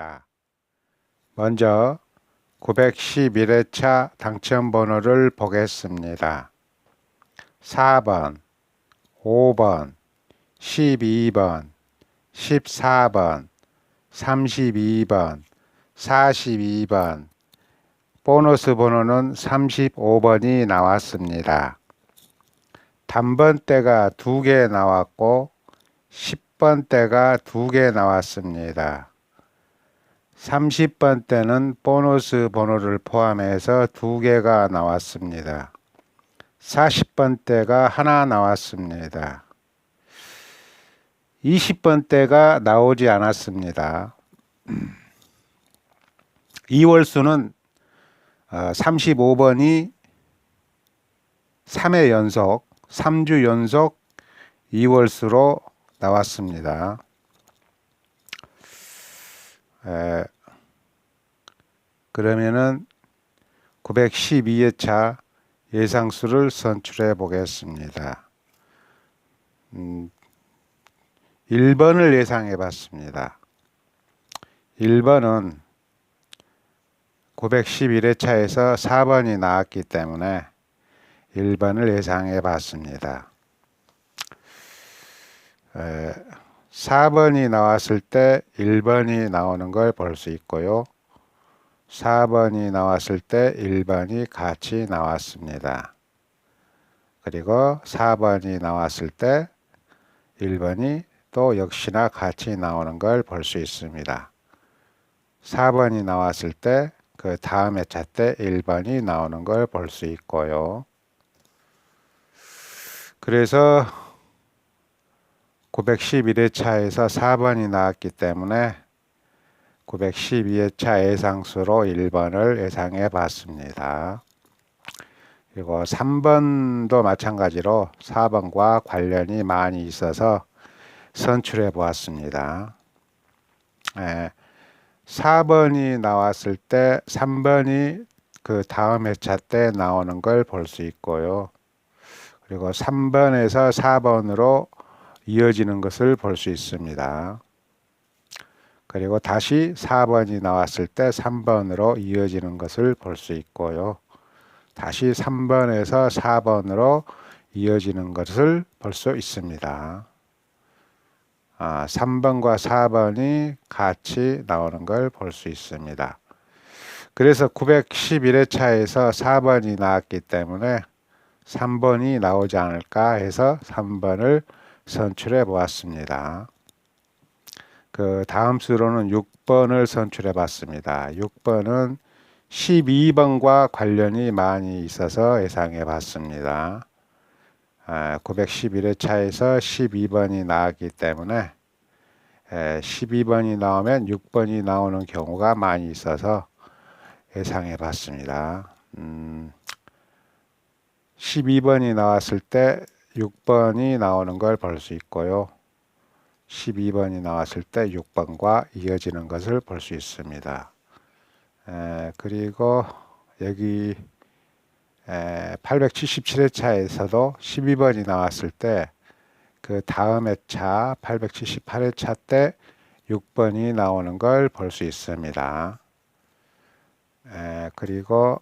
보겠습니다. 먼저 911회차 당첨 번호를 보겠습니다. 4번, 5번, 12번, 14번, 32번, 42번, 보너스 번호는 35번이 나왔습니다. 단번대가 두개 나왔고 10번대가 두개 나왔습니다. 30번대는 보너스 번호를 포함해서 두 개가 나왔습니다. 40번대가 하나 나왔습니다. 20번대가 나오지 않았습니다. 2월수는 35번이 3회 연속, 3주 연속 2월수로 나왔습니다. 에, 그러면은 912회차 예상수를 선출해 보겠습니다. 음, 1번을 예상해 봤습니다. 1번은 911회차에서 4번이 나왔기 때문에 1번을 예상해 봤습니다. 에, 4번이 나왔을 때 1번이 나오는 걸 볼 수 있고요. 4번이 나왔을 때 1번이 같이 나왔습니다. 그리고 4번이 나왔을 때 1번이 또 역시나 같이 나오는 걸 볼 수 있습니다. 4번이 나왔을 때 그 다음 회차 때 1번이 나오는 걸 볼 수 있고요. 그래서 911회차에서 4번이 나왔기 때문에 912회차 예상수로 1번을 예상해 봤습니다. 그리고 3번도 마찬가지로 4번과 관련이 많이 있어서 선출해 보았습니다. 예, 4번이 나왔을 때 3번이 그 다음 회차 때 나오는 걸 볼 수 있고요. 그리고 3번에서 4번으로 이어지는 것을 볼 수 있습니다. 그리고 다시 4번이 나왔을 때 3번으로 이어지는 것을 볼 수 있고요. 다시 3번에서 4번으로 이어지는 것을 볼 수 있습니다. 아, 3번과 4번이 같이 나오는 걸 볼 수 있습니다. 그래서 911회차에서 4번이 나왔기 때문에 3번이 나오지 않을까 해서 3번을 선출해 보았습니다. 그 다음 수로는 6번을 선출해 봤습니다. 6번은 12번과 관련이 많이 있어서 예상해 봤습니다. 911회 차에서 12번이 나왔기 때문에 12번이 나오면 6번이 나오는 경우가 많이 있어서 예상해 봤습니다. 음, 12번이 나왔을 때 6번이 나오는 걸 볼 수 있고요. 12번이 나왔을 때 6번과 이어지는 것을 볼 수 있습니다. 에, 그리고 여기 877회차에서도 12번이 나왔을 때 그 다음 회차 878회차 때 6번이 나오는 걸 볼 수 있습니다. 에, 그리고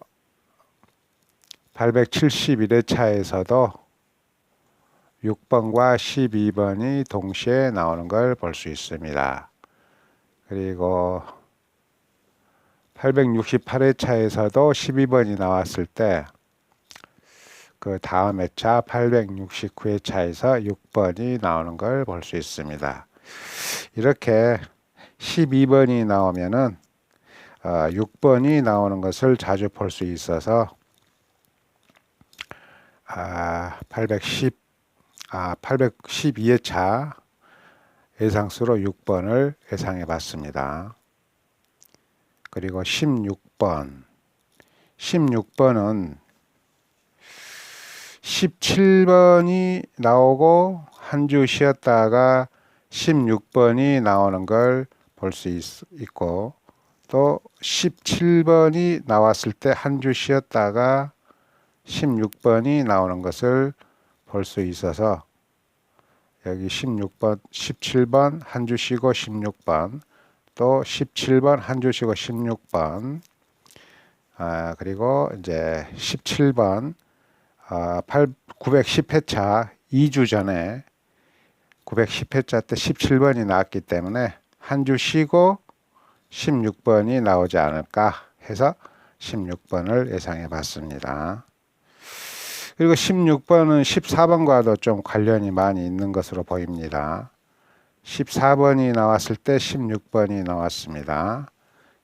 871회차에서도 6번과 12번이 동시에 나오는 걸 볼 수 있습니다. 그리고 868회차에서도 12번이 나왔을 때 그 다음 회차 869회차에서 6번이 나오는 걸 볼 수 있습니다. 이렇게 12번이 나오면은 6번이 어, 나오는 것을 자주 볼 수 있어서 아, 810, 아, 812회차 예상수로 6번을 예상해 봤습니다. 그리고 16번. 16번은 17번이 나오고 한 주 쉬었다가 16번이 나오는 걸 볼 수 있고 또 17번이 나왔을 때 한 주 쉬었다가 16번이 나오는 것을 볼수 있어서 여기 16번, 17번 한 주 쉬고 16번 또 17번 한 주 쉬고 16번 아, 그리고 이제 17번 아, 8, 910회차 2주 전에 910회차 때 17번이 나왔기 때문에 한 주 쉬고 16번이 나오지 않을까 해서 16번을 예상해 봤습니다. 그리고 16번은 14번과도 좀 관련이 많이 있는 것으로 보입니다. 14번이 나왔을 때 16번이 나왔습니다.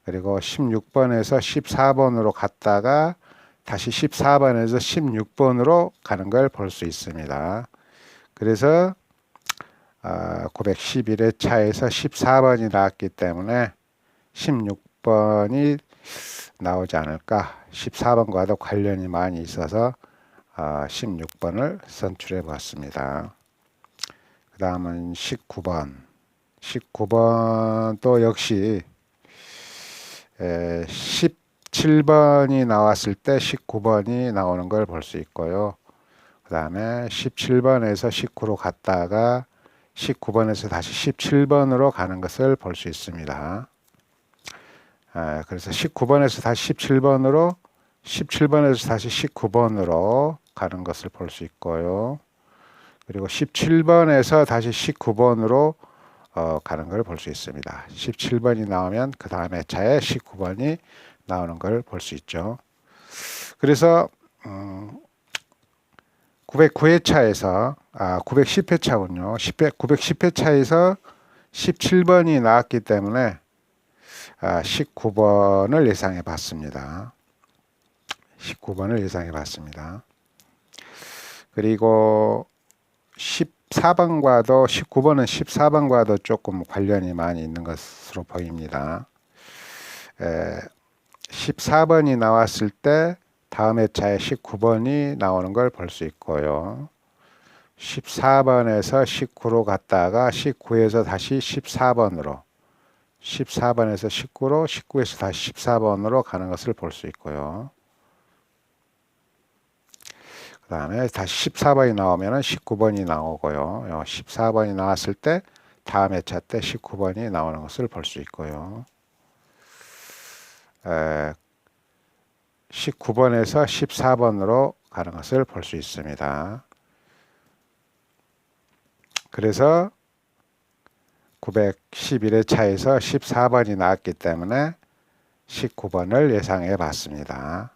그리고 16번에서 14번으로 갔다가 다시 14번에서 16번으로 가는 걸 볼 수 있습니다. 그래서 911의 차에서 14번이 나왔기 때문에 16번이 나오지 않을까 14번과도 관련이 많이 있어서 16번을 선출해 봤습니다. 그 다음은 19번 19번 또 역시 17번이 나왔을 때 19번이 나오는 걸 볼 수 있고요. 그 다음에 17번에서 19로 갔다가 19번에서 다시 17번으로 가는 것을 볼 수 있습니다. 아, 그래서 19번에서 다시 17번으로 17번에서 다시 19번으로 가는 것을 볼 수 있고요. 그리고 17번에서 다시 19번으로 어, 가는 걸 볼 수 있습니다. 17번이 나오면 그 다음에 차에 19번이 나오는 걸 볼 수 있죠. 그래서 음, 909회차에서 아 910회차군요. 10회, 910회차에서 17번이 나왔기 때문에 아, 19번을 예상해 봤습니다. 19번을 예상해 봤습니다. 그리고 14번과도 19번은 14번과도 조금 관련이 많이 있는 것으로 보입니다. 에, 14번이 나왔을 때 다음 회차에 19번이 나오는 걸 볼 수 있고요. 14번에서 19로 갔다가 19에서 다시 14번으로 14번에서 19로 19에서 다시 14번으로 가는 것을 볼 수 있고요. 그 다음에 다시 14번이 나오면 19번이 나오고요. 14번이 나왔을 때 다음 회차 때 19번이 나오는 것을 볼 수 있고요. 19번에서 14번으로 가는 것을 볼 수 있습니다. 그래서 911의 차에서 14번이 나왔기 때문에 19번을 예상해 봤습니다.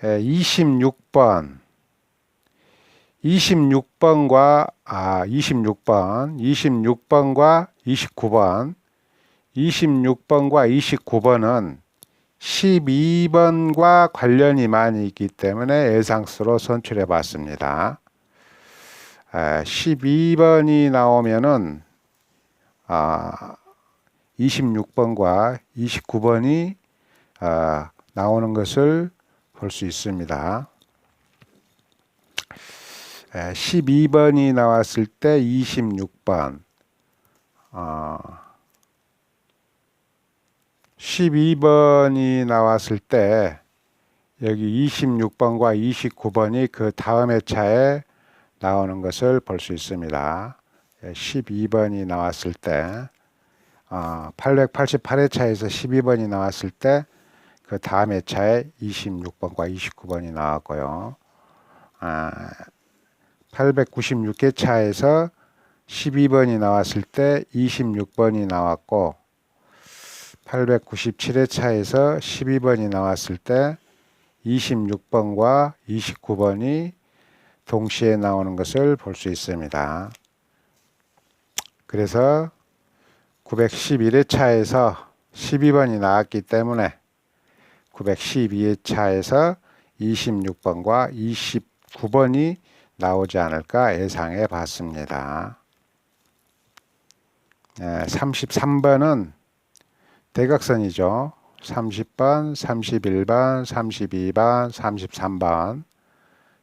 26번. 26번과 아 26번. 26번과 29번. 26번과 29번은 12번과 관련이 많이 있기 때문에 예상수로 선출해 봤습니다. 12번이 나오면은 26번과 29번이 나오는 것을 볼 수 있습니다. 12번이 나왔을 때 26번 12번이 나왔을 때 여기 26번과 29번이 그 다음 회차에 나오는 것을 볼 수 있습니다. 12번이 나왔을 때 888회 차에서 12번이 나왔을 때 그 다음 회차에 26번과 29번이 나왔고요. 896회차에서 12번이 나왔을 때 26번이 나왔고 897회 차에서 12번이 나왔을 때 26번과 29번이 동시에 나오는 것을 볼 수 있습니다. 그래서 911회 차에서 12번이 나왔기 때문에 912회차에서 26번과 29번이 나오지 않을까 예상해 봤습니다. 33번은 대각선이죠. 30번, 31번, 32번, 33번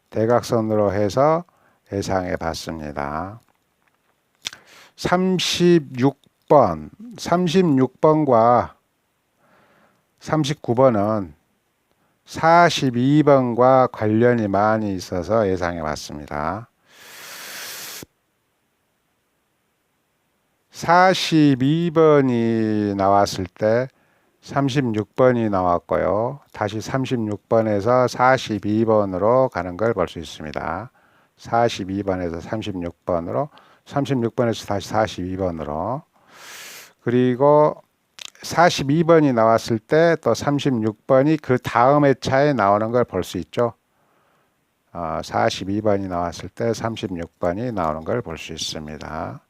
대각선으로 해서 예상해 봤습니다. 36번, 36번과 39번은 42번과 관련이 많이 있어서 예상해 봤습니다. 42번이 나왔을 때 36번이 나왔고요. 다시 36번에서 42번으로 가는 걸 볼 수 있습니다. 42번에서 36번으로 36번에서 다시 42번으로 그리고 42번이 나왔을 때 또 36번이 그 다음 회차에 나오는 걸 볼 수 있죠. 어, 42번이 나왔을 때 36번이 나오는 걸 볼 수 있습니다.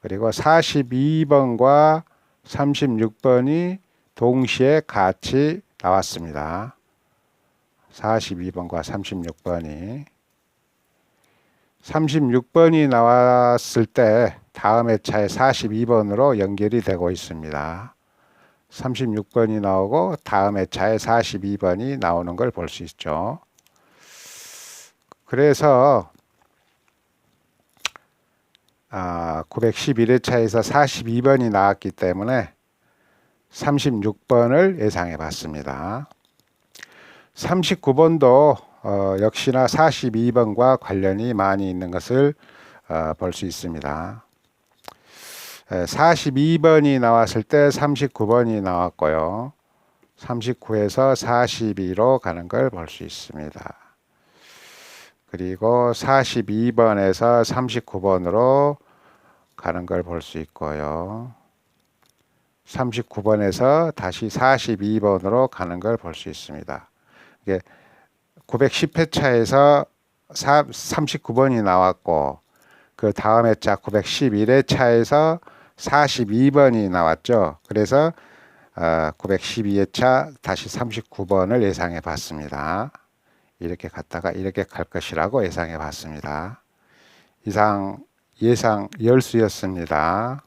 그리고 42번과 36번이 동시에 같이 나왔습니다. 42번과 36번이 36번이 나왔을 때 다음 회차에 42번으로 연결이 되고 있습니다. 36번이 나오고 다음 회차에 42번이 나오는 걸 볼 수 있죠. 그래서 아, 911회차에서 42번이 나왔기 때문에 36번을 예상해 봤습니다. 39번도 어, 역시나 42번과 관련이 많이 있는 것을 어, 볼 수 있습니다. 42번이 나왔을 때 39번이 나왔고요. 39에서 42로 가는 걸 볼 수 있습니다. 그리고 42번에서 39번으로 가는 걸 볼 수 있고요. 39번에서 다시 42번으로 가는 걸 볼 수 있습니다. 이게 910회차에서 39번이 나왔고 그 다음 회차 911회차에서 42번이 나왔죠. 그래서 912회차 다시 39번을 예상해 봤습니다. 이렇게 갔다가 이렇게 갈 것이라고 예상해 봤습니다. 이상 예상 열수였습니다.